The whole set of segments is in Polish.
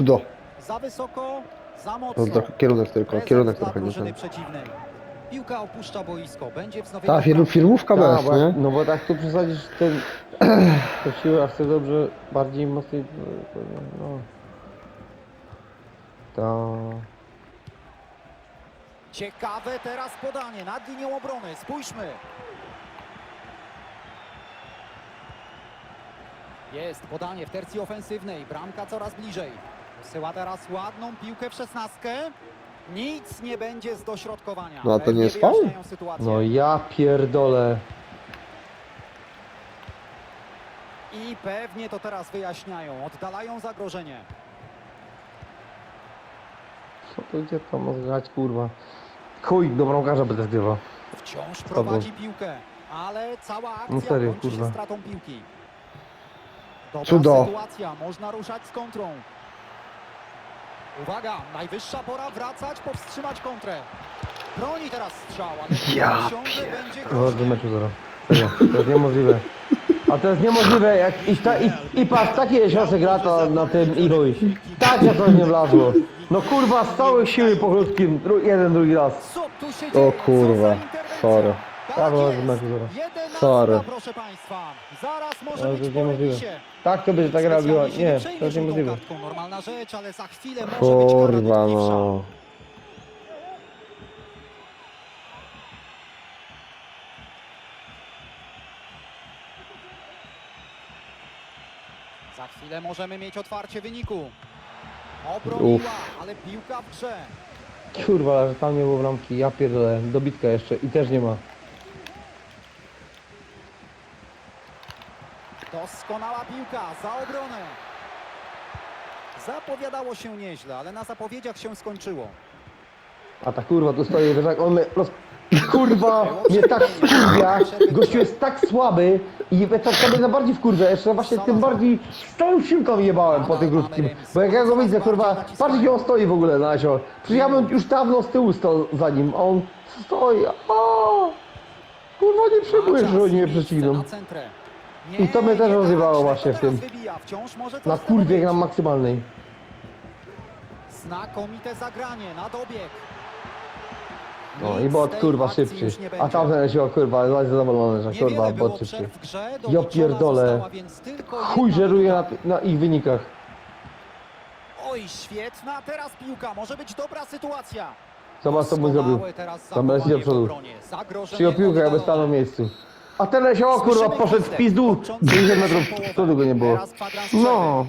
Cudo. Za wysoko, za To mocno. trochę, kierunek tylko, Prezent kierunek trochę nie ten. Piłka opuszcza boisko, będzie wznowiona Ta, film, filmówka Tak, bez, bo nie? no bo tak tu przesadzisz ten to siłę, a chcę dobrze, bardziej mocniej, no. To... Ciekawe teraz podanie nad linią obrony. Spójrzmy. Jest podanie w tercji ofensywnej. Bramka coraz bliżej. Wysyła teraz ładną piłkę w szesnastkę. Nic nie będzie z dośrodkowania. No, a to nie Pewnie jest wyjaśniają sytuację. No ja pierdolę. I pewnie to teraz wyjaśniają. Oddalają zagrożenie. Co to gdzie to ma grać, kurwa? Chuj, do bramkarza będę zgrywał. Wciąż prowadzi piłkę, ale cała akcja No serio, kończy się kurwa. stratą piłki. Dobra Cudo. sytuacja, można ruszać z kontrą. Uwaga, najwyższa pora wracać, powstrzymać kontrę. Broni teraz strzał, ale Ja osiągle będzie No, do groźnie. meczu. Serio, to jest niemożliwe. A to jest niemożliwe, jak i, ta, i, i patrz, takie się gra to na tym i chuj. Tak jak to nie wlazło. No kurwa, z całej siły po krótkim, dru, jeden, drugi raz. Co tu się O dzieje? kurwa, Co za interwencja? sorry. Tak Ja byłem jest. Jedenastka, Sorry. proszę Państwa. Zaraz może Ale to być jest niemożliwe. Tak to będzie tak się Nie, to jest niemożliwe. Normalna rzecz, ale za chwilę może być kara Kurwa dotkliwsza. no. Za chwilę możemy mieć otwarcie wyniku. Obroniła, ale piłka w grze. Kurwa, że tam nie było bramki, ja pierdolę. Dobitka jeszcze i też nie ma. Doskonała piłka za obronę. Zapowiadało się nieźle, ale na zapowiedziach się skończyło. A ta kurwa tu stoi, wiesz jak on mnie roz... Kurwa, mnie tak wkurwia, gościu jest tak słaby i tak to mnie najbardziej wkurwia, jeszcze właśnie tym bardziej z tą siłką jebałem po tym krótkim, bo jak ja go widzę, kurwa, patrz gdzie on stoi w ogóle na sio. Przecież ja bym już dawno z tyłu stał za nim, a on stoi, a kurwa nie przyjmujesz, że oni mnie prześcigną. Na centrę. I to mnie też tak, właśnie w tym. Na kurwie gram maksymalnej. Znakomite zagranie na dobieg. No i bot kurwa szybszy. A tamten się kurwa, jest zadowolony, że kurwa bot szybszy. Ja pierdolę. Chuj żeruje na, na ich wynikach. Oj, świetna teraz piłka, może być dobra sytuacja. Zobacz co mu zrobił. Tam leci do przodu. Przyjął piłkę, jakby stanął w miejscu. A ten się o kurwa poszedł w pizdu. Kończący 50 metrów przodu go nie było. No.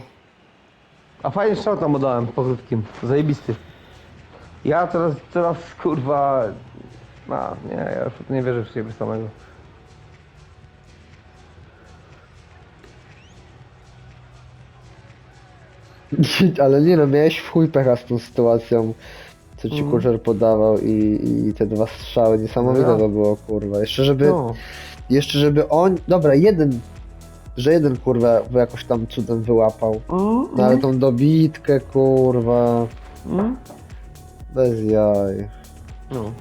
A fajnie strzał tam oddałem po krótkim. Zajebisty. Ja teraz, teraz kurwa... A, nie, ja już nie wierzę w siebie samego. Ale nie no, miałeś w chuj pecha z tą sytuacją, co ci Mhm. kurzer podawał i, i te dwa strzały, niesamowite No to było, kurwa. Jeszcze żeby, No. Jeszcze żeby on, dobra, jeden, że jeden kurwa jakoś tam cudem wyłapał, Mm, no ale tą dobitkę, kurwa, mm. bez jaj. No.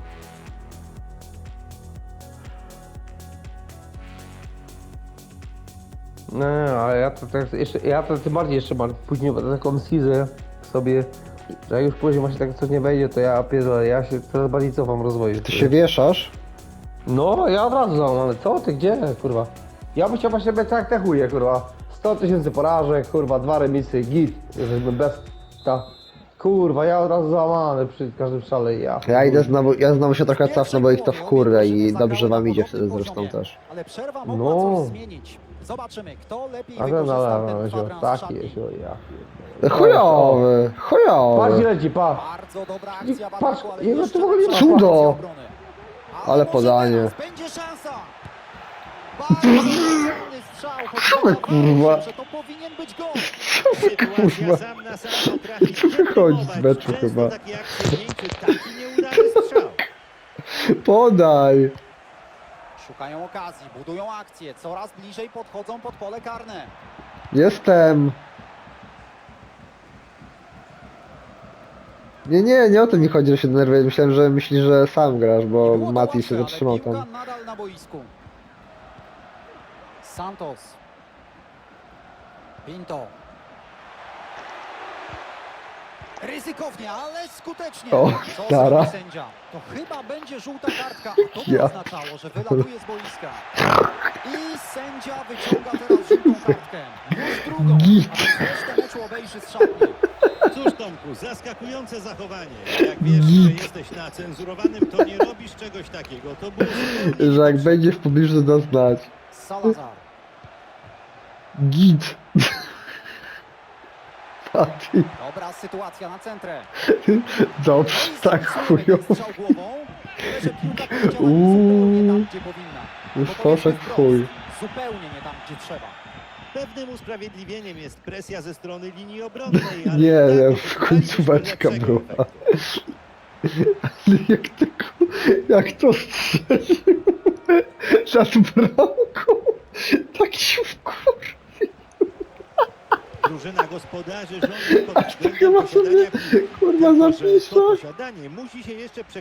No, ale ja to tak jeszcze, ja to tym bardziej jeszcze mam później taką schizę sobie, że jak już później właśnie tak coś nie wejdzie, to ja pierdolę, ja się coraz bardziej cofam w rozwoju. Ty się wieszasz? No, ja od razu znam, ale co ty, gdzie, kurwa? Ja bym chciał właśnie być tak te chuje, kurwa. 100 tysięcy porażek, kurwa, dwa remisy, git, żebym bez ta. Kurwa, ja od razu załamany przy każdym szale, ja. Ja idę znowu, ja znowu się trochę cofnę, bo ich to wkurwia i dobrze wam idzie wtedy zresztą też. Ale przerwa mogła No. coś zmienić. Zobaczymy, kto lepiej A ten wykorzystał na ten lewo, kwadrans taki szatni. jest, o ja. Chujowy, Patrz chujowy. leci, pa. Bardzo dobra akcja w Patrz, ataku, ale jego jeszcze tu w ogóle nie ma. lepsza Cudo! Ale podanie. Będzie szansa. Wydawało kurwa? Kurwa. Co wychodzi z meczu chyba? Podaj. Szukają okazji, budują akcję, coraz bliżej podchodzą pod pole karne. Jestem. Nie, nie, nie o to mi chodzi, że się denerwuję. Myślałem, że myśli, że sam grasz, bo Nie było to Mati łatwe, się ale zatrzymał piłka tam. nadal na boisku. Santos. Pinto. Ryzykownie, ale skutecznie. O, Co zrobi sędzia? To chyba będzie żółta kartka, a to by Ja. oznaczało, że wylatuje z boiska. I sędzia wyciąga teraz żółtą kartkę. Już drugą, Git. a więc resztę meczu obejrzy z szatni. Cóż Tomku, zaskakujące zachowanie. Jak wiesz, że jesteś na cenzurowanym, to nie robisz czegoś takiego. To było zupełnie Że jak niepotrzebne. będzie w pobliżu da znać. Salazar. Git. Pati. Dobra sytuacja na centrę. Dobrze, tak chujowo. strzał głową. Tyle, że piłka poleciała Uuu. zupełnie tam, gdzie powinna. Już poszedł chuj. Zupełnie nie tam, gdzie trzeba. Pewnym usprawiedliwieniem jest presja ze strony linii obronnej, ale Nie, tak nie, oczekiwaliśmy końcóweczka lepszego była. Ale jak tylko, jak to strzelił nad bramką, tak się wkur... Drużyna gospodarzy rządzi pod chyba względem posiadania piłki. kurwa, Tylko, że zapiszę. to posiadanie musi się jeszcze przekładać